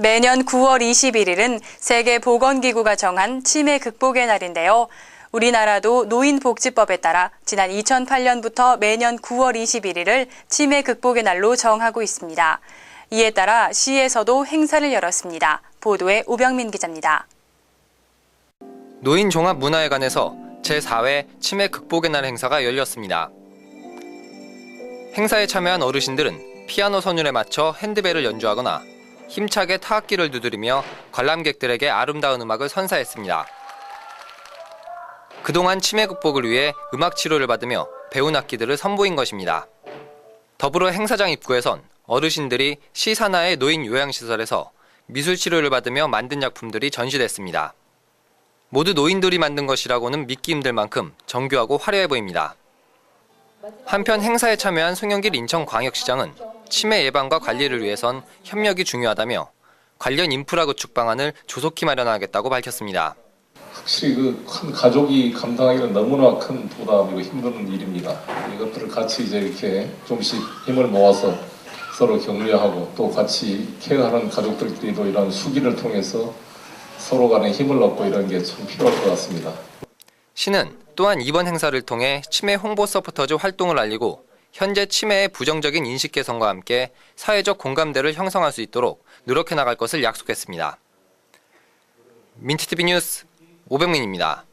매년 9월 21일은 세계보건기구가 정한 치매 극복의 날인데요. 우리나라도 노인복지법에 따라 지난 2008년부터 매년 9월 21일을 치매 극복의 날로 정하고 있습니다. 이에 따라 시에서도 행사를 열었습니다. 보도에 우병민 기자입니다. 노인종합문화회관에서 제4회 치매 극복의 날 행사가 열렸습니다. 행사에 참여한 어르신들은 피아노 선율에 맞춰 핸드벨을 연주하거나 힘차게 타악기를 두드리며 관람객들에게 아름다운 음악을 선사했습니다. 그동안 치매 극복을 위해 음악 치료를 받으며 배운 악기들을 선보인 것입니다. 더불어 행사장 입구에선 어르신들이 시산하의 노인 요양시설에서 미술 치료를 받으며 만든 작품들이 전시됐습니다. 모두 노인들이 만든 것이라고는 믿기 힘들 만큼 정교하고 화려해 보입니다. 한편 행사에 참여한 송영길 인천광역시장은 치매 예방과 관리를 위해선 협력이 중요하다며 관련 인프라 구축 방안을 조속히 마련하겠다고 밝혔습니다. 확실히 그 큰 가족이 감당하기는 너무나 큰 부담이고 힘든 일입니다. 이것들을 같이 이제 이렇게 좀씩 힘을 모아서 서로 격려하고 또 같이 케어하는 가족들끼리도 이런 수기를 통해서 서로 간에 힘을 얻고 이런 게 참 필요할 것 같습니다. 시는 또한 이번 행사를 통해 치매 홍보 서포터즈 활동을 알리고 현재 치매의 부정적인 인식 개선과 함께 사회적 공감대를 형성할 수 있도록 노력해 나갈 것을 약속했습니다. 민트TV 뉴스 오병민입니다.